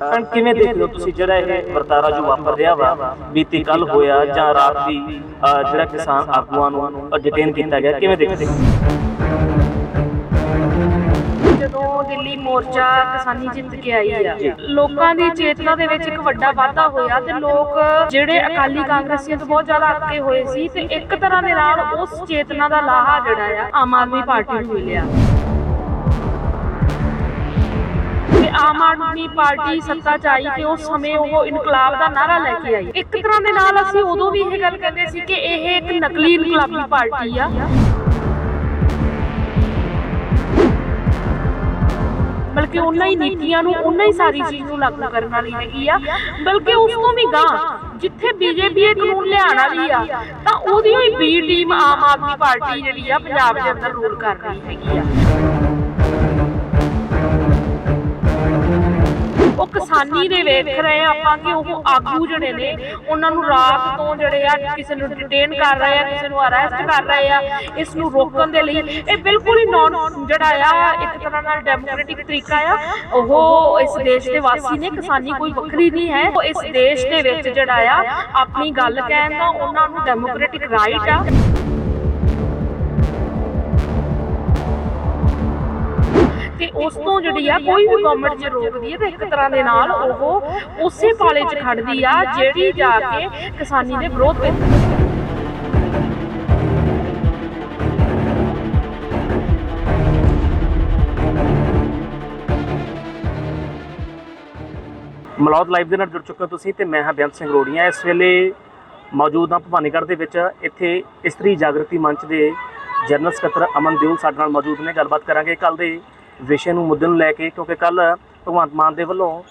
ਭੈਣ ਕਿਵੇਂ ਦੇਖਦੇ ਹੋ ਤੁਸੀਂ ਜਿਹੜਾ ਇਹ ਵਰਤਾਰਾ ਜੋ ਵਾਪਰ ਰਿਹਾ ਵਾ ਬੀਤੀ ਕੱਲ ਹੋਇਆ ਜਾਂ ਰਾਤ ਅਹ, ਜਿਹੜਾ ਕਿਸਾਨ ਆਗੂਆਂ ਨੂੰ ਡਿਟੇਨ ਕੀਤਾ ਗਿਆ ਕਿਵੇਂ ਦੇਖਦੇ ਹੋ? ਜਦੋਂ ਦਿੱਲੀ ਮੋਰਚਾ ਕਿਸਾਨੀ ਜਿੱਤ ਕੇ ਆਈ ਆ ਲੋਕਾਂ ਦੀ ਚੇਤਨਾ ਦੇ ਵਿੱਚ ਇੱਕ ਵੱਡਾ ਵਾਧਾ ਹੋਇਆ ਤੇ ਲੋਕ ਜਿਹੜੇ ਅਕਾਲੀ ਕਾਂਗਰਸੀਆਂ ਤੋਂ ਬਹੁਤ ਜ਼ਿਆਦਾ ਅੱਕੇ ਹੋਏ ਸੀ ਤੇ ਇੱਕ ਤਰ੍ਹਾਂ ਦੇ ਨਾਲ ਉਸ ਚੇਤਨਾ ਦਾ ਲਾਹਾ ਜਿਹੜਾ ਆ ਆਮ ਆਦਮੀ ਪਾਰਟੀ ਨੂੰ ਮਿਲਿਆ। ਆਮ ਆਦਮੀ ਪਾਰਟੀ ਸੱਤਾ 'ਚ ਆਈ ਤੇ ਉਸ ਸਮੇਂ ਉਹ ਇਨਕਲਾਬ ਦਾ ਨਾਰਾ ਲੈ ਕੇ ਆਈ। ਇੱਕ ਤਰ੍ਹਾਂ ਦੇ ਨਾਲ ਅਸੀਂ ਉਦੋਂ ਵੀ ਇਹ ਗੱਲ ਕਹਿੰਦੇ ਸੀ ਕਿ ਇਹ ਇੱਕ ਨਕਲੀ ਇਨਕਲਾਬੀ ਪਾਰਟੀ ਆ। ਬਲਕਿ ਉਹਨਾਂ ਹੀ ਨੀਤੀਆਂ ਨੂੰ, ਉਹਨਾਂ ਹੀ ਸਾਰੀ ਚੀਜ਼ ਨੂੰ ਲਾਗੂ ਕਰਨ ਵਾਲੀ ਹੈਗੀ ਆ। ਬਲਕਿ ਉਸ ਤੋਂ ਵੀ ਗਾਂ ਜਿੱਥੇ ਬੀਜੇਪੀ ਇਹ ਕਾਨੂੰਨ ਲਿਆਉਣ ਵਾਲੀ ਆ, ਤਾਂ ਉਹਦੀ ਹੀ B team Aam Aadmi party ਜਿਹੜੀ ਆ, ਪੰਜਾਬ ਦੇ ਅੰਦਰ ਰੂਲ ਕਰ ਰਹੀ ਹੈਗੀ ਆ। ਉਹ ਕਿਸਾਨੀ ਦੇ ਵੇਖ ਰਹੇ ਆਪਾਂ ਕਿ ਉਹ ਆਗੂ ਜਿਹੜੇ ਨੇ, ਉਹਨਾਂ ਨੂੰ ਰਾਤ ਤੋਂ ਜਿਹੜੇ ਆ ਕਿਸੇ ਨੂੰ ਡਿਟੇਨ ਕਰ ਰਹੇ ਆ, ਕਿਸੇ ਨੂੰ ਅਰੈਸਟ ਕਰ ਰਹੇ ਆ, ਇਸ ਨੂੰ ਰੋਕਣ ਦੇ ਲਈ। ਇਹ ਬਿਲਕੁਲ ਹੀ ਨੌਨ ਜਿਹੜਾ ਆ, ਇੱਕ ਤਰ੍ਹਾਂ ਨਾਲ ਡੈਮੋਕ੍ਰੈਟਿਕ ਤਰੀਕਾ ਆ। ਉਹ ਇਸ ਦੇਸ਼ ਦੇ ਵਾਸੀ ਨੇ, ਕਿਸਾਨੀ ਕੋਈ ਵੱਖਰੀ ਨਹੀਂ ਹੈ। ਉਹ ਇਸ ਦੇਸ਼ ਦੇ ਵਿੱਚ ਜਿਹੜਾ ਆ, ਆਪਣੀ ਗੱਲ ਕਹਿਣ ਦਾ ਉਹਨਾਂ ਨੂੰ ਡੈਮੋਕ੍ਰੈਟਿਕ ਰਾਈਟ ਆ। ਤੇ ਉਸ ਤੋਂ ਜਿਹੜੀ ਆ, ਕੋਈ ਵੀ ਗਵਰਨਮੈਂਟ ਜੇ ਰੋਕਦੀ ਹੈ ਤਾਂ ਇੱਕ ਤਰ੍ਹਾਂ ਦੇ ਨਾਲ ਉਹ ਉਸੇ ਪਾਲੇ 'ਚ ਖੜਦੀ ਆ, ਜਿਹੜੀ ਜਾ ਕੇ ਕਿਸਾਨੀ ਦੇ ਵਿਰੋਧ ਵਿੱਚ ਮਲੌਦ ਲਾਈਵ ਦੇ ਨਾਲ ਜੁੜ ਚੁੱਕੇ ਹੋ ਤੁਸੀਂ ਤੇ ਮੈਂ ਹਾਂ ਬੇਅੰਤ ਸਿੰਘ ਰੋੜੀਆਂ। ਇਸ ਵੇਲੇ ਮੌਜੂਦ ਹਾਂ ਭਵਾਨੀਗੜ੍ਹ ਦੇ ਵਿੱਚ। ਇੱਥੇ ਇਸਤਰੀ ਜਾਗਰਤੀ ਮੰਚ ਦੇ ਜਨਰਲ ਸਕੱਤਰ ਅਮਨ ਦਿਉਲ ਸਾਡੇ ਨਾਲ ਮੌਜੂਦ ਨੇ। ਗੱਲਬਾਤ ਕਰਾਂਗੇ ਕੱਲ ਦੇ ਵਿਸ਼ੇ ਨੂੰ ਮੁੱਦੇ ਨੂੰ ਲੈ ਕੇ, ਕਿਉਂਕਿ ਕੱਲ ਭਗਵੰਤ ਮਾਨ ਦੇ ਵੱਲੋਂ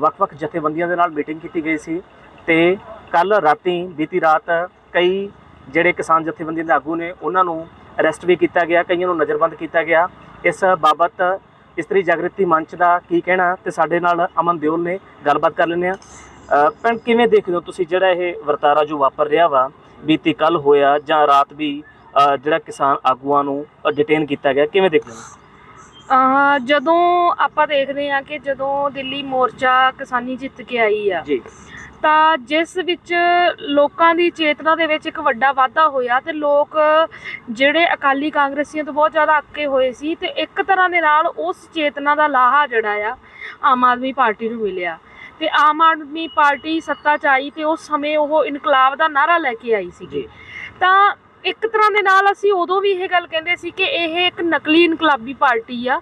ਵੱਖ-ਵੱਖ ਜਥੇਬੰਦੀਆਂ ਦੇ ਨਾਲ ਮੀਟਿੰਗ ਕੀਤੀ ਗਈ ਸੀ ਤੇ ਕੱਲ ਰਾਤੀ ਬੀਤੀ ਰਾਤ ਕਈ ਜਿਹੜੇ ਕਿਸਾਨ ਜਥੇਬੰਦੀਆਂ ਦੇ ਆਗੂ ਨੇ, ਉਹਨਾਂ ਨੂੰ ਅਰੈਸਟ ਵੀ ਕੀਤਾ ਗਿਆ, ਕਈਆਂ ਨੂੰ ਨਜ਼ਰਬੰਦ ਕੀਤਾ ਗਿਆ। ਇਸ ਬਾਬਤ ਇਸਤਰੀ ਜਾਗਰਤੀ ਮੰਚ ਦਾ ਕੀ ਕਹਿਣਾ ਤੇ ਸਾਡੇ ਨਾਲ ਅਮਨ ਦਿਓਲ ਨੇ ਗੱਲਬਾਤ ਕਰ ਲੈਂਦੇ ਆ ਪਿੰਡ ਕਿਵੇਂ ਦੇਖਦੇ ਹੋ ਤੁਸੀਂ ਜਿਹੜਾ ਇਹ ਵਰਤਾਰਾ ਜੋ ਵਾਪਰ ਰਿਹਾ ਵਾ, ਬੀਤੀ ਕੱਲ ਹੋਇਆ ਜਾਂ ਰਾਤ ਵੀ ਜਿਹੜਾ ਕਿਸਾਨ ਆਗੂਆਂ ਨੂੰ ਡਿਟੇਨ ਕੀਤਾ ਗਿਆ, ਕਿਵੇਂ ਦੇਖਦੇ ਹੋ? ਜਦੋਂ ਆਪਾਂ ਦੇਖਦੇ ਹਾਂ ਕਿ ਜਦੋਂ ਦਿੱਲੀ ਮੋਰਚਾ ਕਿਸਾਨੀ ਜਿੱਤ ਕੇ ਆਈ ਆ ਜੀ। ਤਾਂ ਜਿਸ ਵਿੱਚ ਲੋਕਾਂ ਦੀ ਚੇਤਨਾ ਦੇ ਵਿੱਚ ਇੱਕ ਵੱਡਾ ਵਾਧਾ ਹੋਇਆ ਤੇ ਲੋਕ ਜਿਹੜੇ ਅਕਾਲੀ ਕਾਂਗਰਸੀਆਂ ਤੋਂ ਬਹੁਤ ਜ਼ਿਆਦਾ ਅੱਕੇ ਹੋਏ ਸੀ ਤੇ ਇੱਕ ਤਰ੍ਹਾਂ ਦੇ ਨਾਲ ਉਸ ਚੇਤਨਾ ਦਾ ਲਾਹਾ ਜਿਹੜਾ ਆ ਆਮ ਆਦਮੀ ਪਾਰਟੀ ਨੂੰ ਮਿਲਿਆ। ਤੇ ਆਮ ਆਦਮੀ ਪਾਰਟੀ ਸੱਤਾ 'ਚ ਆਈ ਤੇ ਉਸ ਸਮੇਂ ਉਹ ਇਨਕਲਾਬ ਦਾ ਨਾਰਾ ਲੈ ਕੇ ਆਈ ਸੀ ਜੀ। ਤਾਂ ਇੱਕ ਤਰ੍ਹਾਂ ਦੇ ਨਾਲ ਅਸੀਂ ਉਦੋਂ ਵੀ ਇਹ ਗੱਲ ਕਹਿੰਦੇ ਸੀ ਕਿ ਇਹ ਇੱਕ ਨਕਲੀ ਇਨਕਲਾਬੀ ਪਾਰਟੀ ਆ।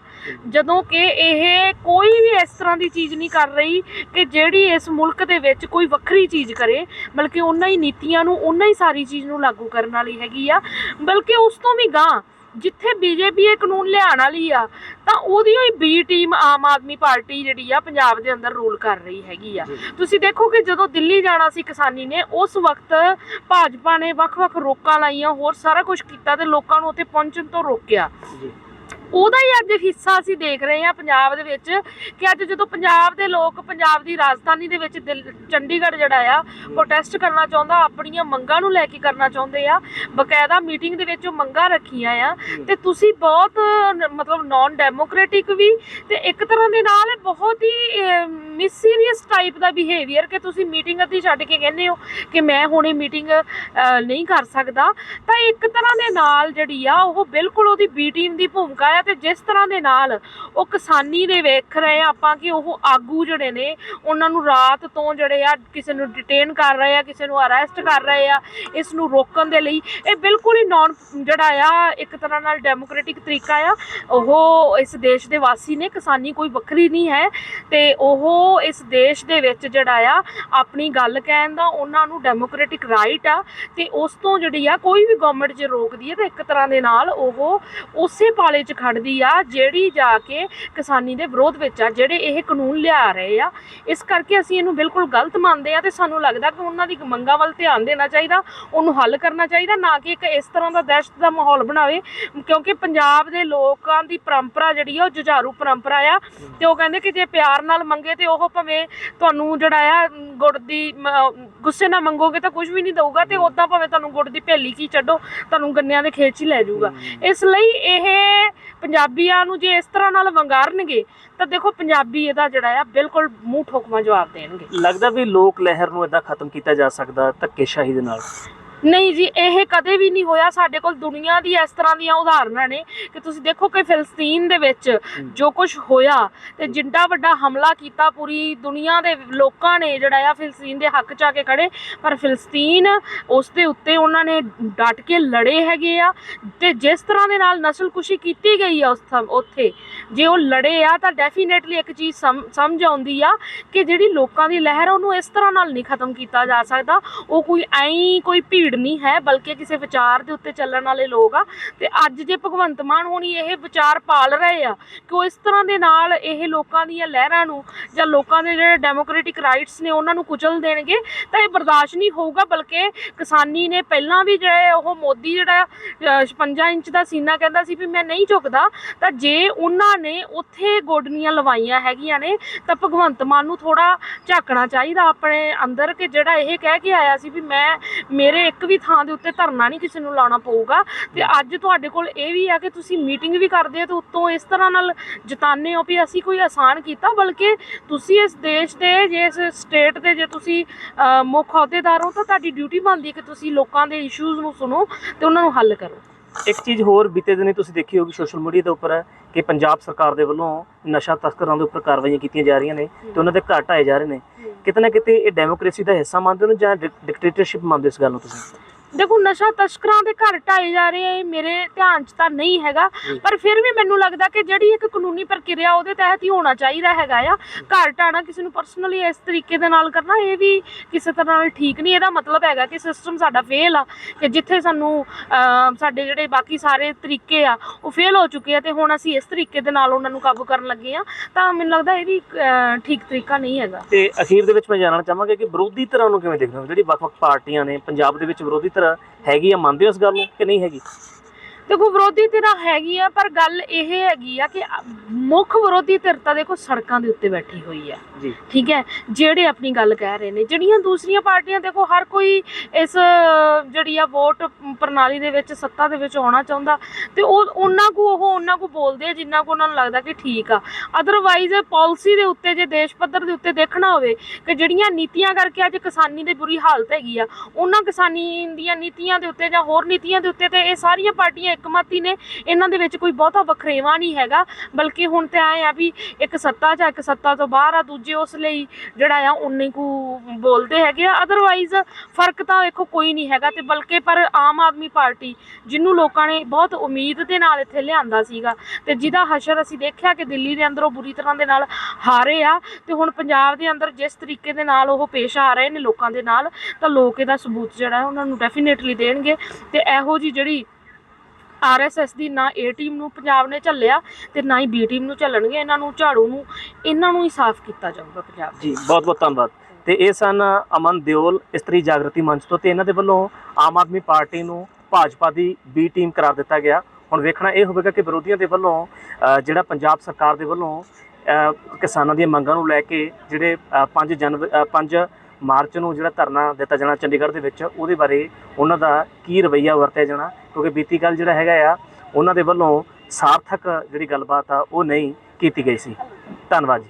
ਜਦੋਂ ਕਿ ਇਹ ਕੋਈ ਵੀ ਇਸ ਤਰ੍ਹਾਂ ਦੀ ਚੀਜ਼ ਨਹੀਂ ਕਰ ਰਹੀ ਕਿ ਜਿਹੜੀ ਇਸ ਮੁਲਕ ਦੇ ਵਿੱਚ ਕੋਈ ਵੱਖਰੀ ਚੀਜ਼ ਕਰੇ, ਬਲਕਿ ਉਹਨਾਂ ਹੀ ਨੀਤੀਆਂ ਨੂੰ ਉਹਨਾਂ ਹੀ ਸਾਰੀ ਚੀਜ਼ ਨੂੰ ਲਾਗੂ ਕਰਨ ਵਾਲੀ ਹੈਗੀ ਆ। ਬਲਕਿ ਉਸ ਤੋਂ ਵੀ ਗਾਂ ਜਿੱਥੇ ਬੀਜੇਪੀ ਇਹ ਕਾਨੂੰਨ ਲਿਆਉਣ ਵਾਲੀ ਆ ਤਾਂ ਉਹਦੀ ਹੀ B team Aam Aadmi party ਜਿਹੜੀ ਆ ਪੰਜਾਬ ਦੇ ਅੰਦਰ ਰੂਲ ਕਰ ਰਹੀ ਹੈਗੀ ਆ। ਤੁਸੀਂ ਦੇਖੋ ਕਿ ਜਦੋਂ ਦਿੱਲੀ ਜਾਣਾ ਸੀ ਕਿਸਾਨੀ ਨੇ ਉਸ ਵਕਤ ਭਾਜਪਾ ਨੇ ਵੱਖ-ਵੱਖ ਰੋਕਾਂ ਲਾਈਆਂ ਹੋਰ ਸਾਰਾ ਕੁਝ ਕੀਤਾ ਤੇ ਲੋਕਾਂ ਨੂੰ ਉੱਥੇ ਪਹੁੰਚਣ ਤੋਂ ਰੋਕਿਆ। ਜੀ। ਉਹਦਾ ਹੀ ਅੱਜ ਹਿੱਸਾ ਅਸੀਂ ਦੇਖ ਰਹੇ ਹਾਂ ਪੰਜਾਬ ਦੇ ਵਿੱਚ ਕਿ ਅੱਜ ਜਦੋਂ ਪੰਜਾਬ ਦੇ ਲੋਕ ਪੰਜਾਬ ਦੀ ਰਾਜਧਾਨੀ ਦੇ ਵਿੱਚ ਚੰਡੀਗੜ੍ਹ ਜਿਹੜਾ ਆ ਪ੍ਰੋਟੈਸਟ ਕਰਨਾ ਚਾਹੁੰਦਾ ਆਪਣੀਆਂ ਮੰਗਾਂ ਨੂੰ ਲੈ ਕੇ ਕਰਨਾ ਚਾਹੁੰਦੇ ਆ ਬਕਾਇਦਾ ਮੀਟਿੰਗ ਦੇ ਵਿੱਚ ਉਹ ਮੰਗਾਂ ਰੱਖੀਆਂ ਆ। ਤੇ ਤੁਸੀਂ ਬਹੁਤ ਮਤਲਬ ਨਾਨ ਡੈਮੋਕ੍ਰੈਟਿਕ ਵੀ ਤੇ ਇੱਕ ਤਰ੍ਹਾਂ ਦੇ ਨਾਲ ਬਹੁਤ ਹੀ ਮਿਸਸੀਰੀਅਸ ਟਾਈਪ ਦਾ ਬਿਹੇਵੀਅਰ ਕਿ ਤੁਸੀਂ ਮੀਟਿੰਗ ਅੱਧੀ ਛੱਡ ਕੇ ਕਹਿੰਦੇ ਹੋ ਕਿ ਮੈਂ ਹੁਣੇ ਮੀਟਿੰਗ ਨਹੀਂ ਕਰ ਸਕਦਾ, ਤਾਂ ਇੱਕ ਤਰ੍ਹਾਂ ਦੇ ਨਾਲ ਜਿਹੜੀ ਆ, ਉਹ ਬਿਲਕੁਲ ਉਹਦੀ ਬੀ ਟੀਮ ਦੀ ਭੂਮਿਕਾ ਆ ਤੇ ਜਿਸ ਤਰ੍ਹਾਂ ਦੇ ਨਾਲ ਉਹ ਕਿਸਾਨੀ ਦੇ ਵੇਖ ਰਹੇ ਆ ਆਪਾਂ ਕਿ ਉਹ ਆਗੂ ਜਿਹੜੇ ਨੇ, ਉਹਨਾਂ ਨੂੰ ਰਾਤ ਤੋਂ ਜਿਹੜੇ ਆ ਕਿਸੇ ਨੂੰ ਡਿਟੇਨ ਕਰ ਰਹੇ ਆ, ਕਿਸੇ ਨੂੰ ਅਰੈਸਟ ਕਰ ਰਹੇ ਆ, ਇਸ ਨੂੰ ਰੋਕਣ ਦੇ ਲਈ, ਇਹ ਬਿਲਕੁਲ ਹੀ ਨਾਨ ਜਿਹੜਾ ਆ, ਇੱਕ ਤਰ੍ਹਾਂ ਨਾਲ ਡੈਮੋਕ੍ਰੈਟਿਕ ਤਰੀਕਾ ਆ। ਉਹ ਇਸ ਦੇਸ਼ ਦੇ ਵਾਸੀ ਨੇ, ਕਿਸਾਨੀ ਕੋਈ ਵੱਖਰੀ ਨਹੀਂ ਹੈ ਤੇ ਉਹ ਉਹ ਇਸ ਦੇਸ਼ ਦੇ ਵਿੱਚ ਜਿਹੜਾ ਆ, ਆਪਣੀ ਗੱਲ ਕਹਿਣ ਦਾ ਉਹਨਾਂ ਨੂੰ ਡੈਮੋਕ੍ਰੈਟਿਕ ਰਾਈਟ ਆ ਤੇ ਉਸ ਤੋਂ ਜਿਹੜੀ ਆ, ਕੋਈ ਵੀ ਗਵਰਨਮੈਂਟ ਜੇ ਰੋਕਦੀ ਹੈ ਤਾਂ ਇੱਕ ਤਰ੍ਹਾਂ ਦੇ ਨਾਲ ਉਹ ਉਸੇ ਪਾਲੇ 'ਚ ਖੜਦੀ ਆ ਜਿਹੜੀ ਜਾ ਕੇ ਕਿਸਾਨੀ ਦੇ ਵਿਰੋਧ ਵਿੱਚ ਆ, ਜਿਹੜੇ ਇਹ ਕਾਨੂੰਨ ਲਿਆ ਰਹੇ ਆ। ਇਸ ਕਰਕੇ ਅਸੀਂ ਇਹਨੂੰ ਬਿਲਕੁਲ ਗਲਤ ਮੰਨਦੇ ਆ ਤੇ ਸਾਨੂੰ ਲੱਗਦਾ ਕਿ ਉਹਨਾਂ ਦੀ ਮੰਗਾਂ ਵੱਲ ਧਿਆਨ ਦੇਣਾ ਚਾਹੀਦਾ, ਉਹਨੂੰ ਹੱਲ ਕਰਨਾ ਚਾਹੀਦਾ, ਨਾ ਕਿ ਇੱਕ ਇਸ ਤਰ੍ਹਾਂ ਦਾ ਦਹਿਸ਼ਤ ਦਾ ਮਾਹੌਲ ਬਣਾਵੇ, ਕਿਉਂਕਿ ਪੰਜਾਬ ਦੇ ਲੋਕਾਂ ਦੀ ਪਰੰਪਰਾ ਜਿਹੜੀ ਆ, ਉਹ ਜੁਝਾਰੂ ਪਰੰਪਰਾ ਆ ਤੇ ਉਹ ਕਹਿੰਦੇ ਕਿ ਜੇ ਪਿਆਰ ਨਾਲ ਮੰਗੇ ਤੇ ਉਹ ਭਾਵੇਂ ਤੁਹਾਨੂੰ ਜਿਹੜਾ ਆ ਗੁੜ ਦੀ ਗੁੱਸੇ ਨਾਲ ਮੰਗੋਗੇ ਤਾਂ ਕੁਝ ਵੀ ਨਹੀਂ ਦਊਗਾ ਤੇ ਉਦਾਂ ਭਾਵੇਂ ਤੁਹਾਨੂੰ ਗੁੜ ਦੀ ਭੇਲੀ ਕੀ ਛੱਡੋ ਤੁਹਾਨੂੰ ਗੰਨਿਆਂ ਦੇ ਖੇਤ 'ਚ ਹੀ ਲੈ ਜਾਊਗਾ। ਇਸ ਲਈ ਇਹ ਪੰਜਾਬੀਆਂ ਨੂੰ ਜੇ ਇਸ ਤਰ੍ਹਾਂ ਨਾਲ ਵੰਗਾਰਨਗੇ ਤਾਂ ਦੇਖੋ ਪੰਜਾਬੀ ਇਹਦਾ ਜਿਹੜਾ ਆ ਬਿਲਕੁਲ ਮੂੰਹ ਠੋਕਵਾਂ ਜਵਾਬ ਦੇਣਗੇ। ਲੱਗਦਾ ਵੀ ਲੋਕ ਲਹਿਰ ਨੂੰ ਇਦਾਂ ਖਤਮ ਕੀਤਾ ਜਾ ਸਕਦਾ ਧੱਕੇਸ਼ਾਹੀ ਦੇ ਨਾਲ। ਨਹੀਂ ਜੀ ਇਹ ਕਦੇ ਵੀ ਨਹੀਂ ਹੋਇਆ। ਸਾਡੇ ਕੋਲ ਦੁਨੀਆ ਦੀ ਇਸ ਤਰ੍ਹਾਂ ਦੀਆਂ ਉਦਾਹਰਨਾਂ ਨੇ ਕਿ ਤੁਸੀਂ ਦੇਖੋ ਕਿ ਫਿਲਸਤੀਨ ਦੇ ਵਿੱਚ ਜੋ ਕੁਝ ਹੋਇਆ ਤੇ ਜਿੰਡਾ ਵੱਡਾ ਹਮਲਾ ਕੀਤਾ ਪੂਰੀ ਦੁਨੀਆ ਦੇ ਲੋਕਾਂ ਨੇ ਜਿਹੜਾ ਆ ਫਿਲਸਤੀਨ ਦੇ ਹੱਕ 'ਚ ਆ ਕੇ ਖੜੇ। ਪਰ ਫਿਲਸਤੀਨ ਉਸ ਦੇ ਉੱਤੇ ਉਹਨਾਂ ਨੇ ਡਟ ਕੇ ਲੜੇ ਹੈਗੇ ਆ ਤੇ ਜਿਸ ਤਰ੍ਹਾਂ ਦੇ ਨਾਲ ਨਸਲਕੁਸ਼ੀ ਕੀਤੀ ਗਈ ਆ ਉਸ ਉੱਥੇ ਜੇ ਉਹ ਲੜੇ ਆ ਤਾਂ ਡੈਫੀਨੇਟਲੀ ਇੱਕ ਚੀਜ਼ ਸਮ- ਸਮਝ ਆਉਂਦੀ ਆ ਕਿ ਜਿਹੜੀ ਲੋਕਾਂ ਦੀ ਲਹਿਰ ਉਹਨੂੰ ਇਸ ਤਰ੍ਹਾਂ ਨਾਲ ਨਹੀਂ ਖਤਮ ਕੀਤਾ ਜਾ ਸਕਦਾ। ਉਹ ਕੋਈ ਐਂ ਕੋਈ ਭੀੜ ਨਹੀਂ ਹੈ ਬਲਕਿ ਕਿਸੇ ਵਿਚਾਰ ਦੇ ਉੱਤੇ ਚੱਲਣ ਵਾਲੇ ਲੋਕ ਆ। ਤੇ ਅੱਜ ਜੇ ਭਗਵੰਤ ਮਾਨ ਹੋਣੀ ਇਹ ਵਿਚਾਰ ਪਾਲ ਰਹੇ ਆ ਕਿ ਉਹ ਇਸ ਤਰ੍ਹਾਂ ਦੇ ਨਾਲ ਇਹ ਲੋਕਾਂ ਦੀਆਂ ਲਹਿਰਾਂ ਨੂੰ ਜਾਂ ਲੋਕਾਂ ਦੇ ਜਿਹੜੇ ਡੈਮੋਕ੍ਰੈਟਿਕ ਰਾਈਟਸ ਨੇ ਉਹਨਾਂ ਨੂੰ ਕੁਚਲ ਦੇਣਗੇ ਤਾਂ ਇਹ ਬਰਦਾਸ਼ਤ ਨਹੀਂ ਹੋਊਗਾ ਬਲਕਿ ਕਿਸਾਨੀ ਨੇ ਪਹਿਲਾਂ ਵੀ ਜਿਹੜੇ ਉਹ ਮੋਦੀ ਜਿਹੜਾ ਅਹ, 56 ਇੰਚ ਦਾ ਸੀਨਾ ਕਹਿੰਦਾ ਸੀ ਵੀ ਮੈਂ ਨਹੀਂ ਝੁਕਦਾ ਤਾਂ ਜੇ ਉਹਨਾਂ ਨੇ ਉੱਥੇ ਗੋਡਨੀਆਂ ਲਵਾਈਆਂ ਹੈਗੀਆਂ ਨੇ ਤਾਂ ਭਗਵੰਤ ਮਾਨ ਨੂੰ ਥੋੜਾ ਝਾਕਣਾ ਚਾਹੀਦਾ ਆਪਣੇ ਅੰਦਰ ਕਿ ਜਿਹੜਾ ਇਹ ਕਹਿ ਕੇ ਆਇਆ ਸੀ ਵੀ ਮੈਂ ਮੇਰੇ ਇੱਕ ਵੀ ਥਾਂ ਦੇ ਉੱਤੇ ਧਰਨਾ ਨਹੀਂ ਕਿਸੇ ਨੂੰ ਲਾਉਣਾ ਪਊਗਾ। ਤੇ ਅੱਜ ਤੁਹਾਡੇ ਕੋਲ ਇਹ ਵੀ ਆ ਕਿ ਤੁਸੀਂ ਮੀਟਿੰਗ ਵੀ ਕਰਦੇ ਹੋ ਤੇ ਉੱਤੋਂ ਇਸ ਤਰ੍ਹਾਂ ਨਾਲ ਜਤਾਨੇ ਹੋ ਵੀ ਅਸੀਂ ਕੋਈ ਆਸਾਨ ਕੀਤਾ ਬਲਕਿ ਤੁਸੀਂ ਇਸ ਦੇਸ਼ ਦੇ ਜੇ ਇਸ ਸਟੇਟ ਦੇ ਜੇ ਤੁਸੀਂ ਮੁੱਖ ਅਹੁਦੇਦਾਰ ਹੋ ਤਾਂ ਤੁਹਾਡੀ ਡਿਊਟੀ ਬਣਦੀ ਹੈ ਕਿ ਤੁਸੀਂ ਲੋਕਾਂ ਦੇ ਇਸ਼ੂਜ਼ ਨੂੰ ਸੁਣੋ ਤੇ ਉਹਨਾਂ ਨੂੰ ਹੱਲ ਕਰੋ। ਇੱਕ ਚੀਜ਼ ਹੋਰ ਬੀਤੇ ਦਿਨੀ ਤੁਸੀਂ ਦੇਖੀ ਹੋਗੀ ਸੋਸ਼ਲ ਮੀਡੀਆ ਦੇ ਉੱਪਰ ਕਿ ਪੰਜਾਬ ਸਰਕਾਰ ਦੇ ਵੱਲੋਂ ਨਸ਼ਾ ਤਸਕਰਾਂ ਦੇ ਉੱਪਰ ਕਾਰਵਾਈਆਂ ਕੀਤੀਆਂ ਜਾ ਰਹੀਆਂ ਨੇ ਤੇ ਉਹਨਾਂ ਦੇ ਘਰ ਢਾਏ ਜਾ ਰਹੇ ਨੇ। ਕਿਤੇ ਨਾ ਕਿਤੇ ਇਹ ਡੈਮੋਕ੍ਰੇਸੀ ਦਾ ਹਿੱਸਾ ਮੰਨਦੇ ਹੋ ਜਾਂ ਡਿਕਟੇਟਰਸ਼ਿਪ ਮੰਨਦੇ ਇਸ ਗੱਲ ਨੂੰ ਤੁਸੀਂ? ਦੇਖੋ ਨਸ਼ਾ ਤਸਕਰਾਂ ਦੇ ਘਰ ਢਾਏ ਜਾ ਰਹੇ ਆ ਇਹ ਮੇਰੇ ਧਿਆਨ 'ਚ ਤਾਂ ਨਹੀਂ ਹੈਗਾ। ਪਰ ਫਿਰ ਵੀ ਮੈਨੂੰ ਲੱਗਦਾ ਕਿ ਜਿਹੜੀ ਇੱਕ ਕਾਨੂੰਨੀ ਪ੍ਰਕਿਰਿਆ ਉਹਦੇ ਤਹਿਤ ਹੀ ਹੋਣਾ ਚਾਹੀਦਾ ਹੈਗਾ ਆ। ਘਰ ਢਾਣਾ ਕਿਸੇ ਨੂੰ ਪਰਸਨਲੀ ਇਸ ਤਰੀਕੇ ਦੇ ਨਾਲ ਕਰਨਾ ਇਹ ਵੀ ਕਿਸੇ ਤਰ੍ਹਾਂ ਨਾਲ ਠੀਕ ਨਹੀਂ। ਇਹਦਾ ਮਤਲਬ ਹੈਗਾ ਕਿ ਸਿਸਟਮ ਸਾਡਾ ਫੇਲ ਆ ਕਿ ਜਿੱਥੇ ਸਾਨੂੰ ਸਾਡੇ ਜਿਹੜੇ ਬਾਕੀ ਸਾਰੇ ਤਰੀਕੇ ਆ ਉਹ ਫੇਲ ਹੋ ਚੁੱਕੇ ਆ ਤੇ ਹੁਣ ਅਸੀਂ ਇਸ ਤਰੀਕੇ ਦੇ ਨਾਲ ਉਹਨਾਂ ਨੂੰ ਕਾਬੂ ਕਰਨ ਲੱਗੇ ਆ। ਤਾਂ ਮੈਨੂੰ ਲੱਗਦਾ ਇਹ ਵੀ ਠੀਕ ਤਰੀਕਾ ਨਹੀਂ ਹੈਗਾ। ਤੇ ਅਖੀਰ ਦੇ ਵਿੱਚ ਮੈਂ ਜਾਣਨਾ ਚਾਹਾਂਗਾ ਕਿ ਵਿਰੋਧੀ ਧਿਰਾਂ ਨੂੰ ਕਿਵੇਂ ਦੇਖਦੇ ਹੋ? ਜਿਹੜੀ ਵੱਖ-ਵੱਖ ਪਾਰਟੀਆਂ ਨੇ ਪੰਜਾਬ ਦੇ ਵਿੱਚ ਵਿਰੋਧੀ ਧਿਰ ਹੈਗੀ ਆ ਮੰਨਦੇ ਹੋ ਇਸ ਗੱਲ ਨੂੰ ਕਿ ਨਹੀਂ ਹੈਗੀ? ਦੇਖੋ ਵਿਰੋਧੀ ਧਿਰਾਂ ਹੈਗੀ ਆ ਪਰ ਗੱਲ ਇਹ ਹੈਗੀ ਆ ਕਿ ਮੁੱਖ ਵਿਰੋਧੀ ਧਿਰ ਤਾਂ ਦੇਖੋ ਸੜਕਾਂ ਦੇ ਉੱਤੇ ਬੈਠੀ ਹੋਈ ਆ। ਠੀਕ ਹੈ? ਜਿਹੜੇ ਆਪਣੀ ਗੱਲ ਕਹਿ ਰਹੇ ਨੇ ਜਿਹੜੀਆਂ ਦੂਸਰੀਆਂ ਪਾਰਟੀਆਂ ਦੇਖੋ ਹਰ ਕੋਈ ਇਸ ਜਿਹੜੀ ਆ ਵੋਟ ਪ੍ਰਣਾਲੀ ਦੇ ਵਿੱਚ ਸੱਤਾ ਦੇ ਵਿੱਚ ਆਉਣਾ ਚਾਹੁੰਦਾ ਤੇ ਉਹ ਉਹਨਾਂ ਕੋ ਉਹ ਉਹਨਾਂ ਕੋ ਬੋਲਦੇ ਆ ਜਿੰਨਾ ਕੋ ਉਹਨਾਂ ਨੂੰ ਲੱਗਦਾ ਕਿ ਠੀਕ ਆ। ਅਦਰਵਾਈਜ਼ ਪਾਲਿਸੀ ਦੇ ਉੱਤੇ ਜੇ ਦੇਸ਼ ਪੱਧਰ ਦੇ ਉੱਤੇ ਦੇਖਣਾ ਹੋਵੇ ਕਿ ਜਿਹੜੀਆਂ ਨੀਤੀਆਂ ਕਰਕੇ ਅੱਜ ਕਿਸਾਨੀ ਦੀ ਬੁਰੀ ਹਾਲਤ ਹੈਗੀ ਆ ਉਹਨਾਂ ਕਿਸਾਨੀ ਦੀਆਂ ਨੀਤੀਆਂ ਦੇ ਉੱਤੇ ਜਾਂ ਹੋਰ ਨੀਤੀਆਂ ਦੇ ਉੱਤੇ ਤੇ ਇਹ ਸਾਰੀਆਂ ਪਾਰਟੀਆਂ ਇੱਕਮਤ ਨੇ, ਇਹਨਾਂ ਦੇ ਵਿੱਚ ਕੋਈ ਬਹੁਤਾ ਵਖਰੇਵਾ ਨਹੀਂ ਹੈਗਾ, ਬਲਕਿ ਹੁਣ ਤੇ ਆਏ ਆ ਵੀ ਇੱਕ ਸੱਤਾ ਜਾਂ ਇੱਕ ਸੱਤਾ ਤੋਂ ਬਾਹਰ ਆ, ਦੂਜੇ ਉਸ ਲਈ ਜਿਹੜਾ ਆ, ਉਨੇ ਕੁ ਬੋਲਦੇ ਹੈਗੇ ਆ ਅਦਰਵਾਈਜ਼ ਫ਼ਰਕ ਤਾਂ ਵੇਖੋ ਕੋਈ ਨਹੀਂ ਹੈਗਾ ਤੇ ਬਲਕਿ ਪਰ ਆਮ ਆਦਮੀ ਪਾਰਟੀ ਜਿਹਨੂੰ ਲੋਕਾਂ ਨੇ ਬਹੁਤ ਉਮੀਦ ਦੇ ਨਾਲ ਇੱਥੇ ਲਿਆਂਦਾ ਸੀਗਾ ਤੇ ਜਿਹਦਾ ਹਸ਼ਰ ਅਸੀਂ ਦੇਖਿਆ ਕਿ ਦਿੱਲੀ ਦੇ ਅੰਦਰ ਉਹ ਬੁਰੀ ਤਰ੍ਹਾਂ ਦੇ ਨਾਲ ਹਾਰੇ ਆ ਤੇ ਹੁਣ ਪੰਜਾਬ ਦੇ ਅੰਦਰ ਜਿਸ ਤਰੀਕੇ ਦੇ ਨਾਲ ਉਹ ਪੇਸ਼ ਆ ਰਹੇ ਨੇ ਲੋਕਾਂ ਦੇ ਨਾਲ, ਤਾਂ ਲੋਕ ਇਹਦਾ ਸਬੂਤ ਜਿਹੜਾ ਉਹਨਾਂ ਨੂੰ ਡੈਫੀਨੇਟਲੀ ਦੇਣਗੇ ਤੇ ਇਹੋ ਜੀ ਜਿਹੜੀ ਆਰਐਸਐਸ ਦੀ ਨਾ ਏ ਟੀਮ ਨੂੰ ਪੰਜਾਬ ਨੇ ਝੱਲਿਆ ਤੇ ਨਾ ਹੀ ਬੀ ਟੀਮ ਨੂੰ ਝੱਲਣਗੇ ਇਹਨਾਂ ਨੂੰ ਝਾੜੂ ਨੂੰ ਇਹਨਾਂ ਨੂੰ ਹੀ ਸਾਫ਼ ਕੀਤਾ ਜਾਊਗਾ ਪੰਜਾਬ। ਜੀ ਬਹੁਤ ਬਹੁਤ ਧੰਨਵਾਦ ਤੇ ਇਹ ਸਨ ਅਮਨ ਦਿਓਲ ਇਸਤਰੀ ਜਾਗਰਤੀ ਮੰਚ ਤੋਂ ਤੇ ਇਹਨਾਂ ਦੇ ਵੱਲੋਂ ਆਮ ਆਦਮੀ ਪਾਰਟੀ ਨੂੰ ਭਾਜਪਾ ਦੀ ਬੀ ਟੀਮ ਕਰਾਰ ਦਿੱਤਾ ਗਿਆ ਹੁਣ ਵੇਖਣਾ ਇਹ ਹੋਵੇਗਾ ਕਿ ਵਿਰੋਧੀਆਂ ਦੇ ਵੱਲੋਂ ਜਿਹੜਾ ਪੰਜਾਬ ਸਰਕਾਰ ਦੇ ਵੱਲੋਂ ਕਿਸਾਨਾਂ ਦੀਆਂ ਮੰਗਾਂ ਨੂੰ ਲੈ ਕੇ ਜਿਹੜੇ 5 ਜਨਵਰੀ 5 ਮਾਰਚ ਨੂੰ ਜਿਹੜਾ ਧਰਨਾ ਦਿੱਤਾ ਜਾਣਾ ਚੰਡੀਗੜ੍ਹ ਦੇ ਵਿੱਚ, ਉਹਦੇ ਬਾਰੇ ਉਹਨਾਂ ਦਾ ਕੀ ਰਵੱਈਆ ਵਰਤਿਆ ਜਾਣਾ, ਕਿਉਂਕਿ ਬੀਤੀ ਕੱਲ ਜਿਹੜਾ ਹੈਗਾ ਆ, ਉਹਨਾਂ ਦੇ ਵੱਲੋਂ ਸਾਰਥਕ ਜਿਹੜੀ ਗੱਲਬਾਤ ਆ, ਉਹ ਨਹੀਂ ਕੀਤੀ ਗਈ ਸੀ। ਧੰਨਵਾਦ ਜੀ।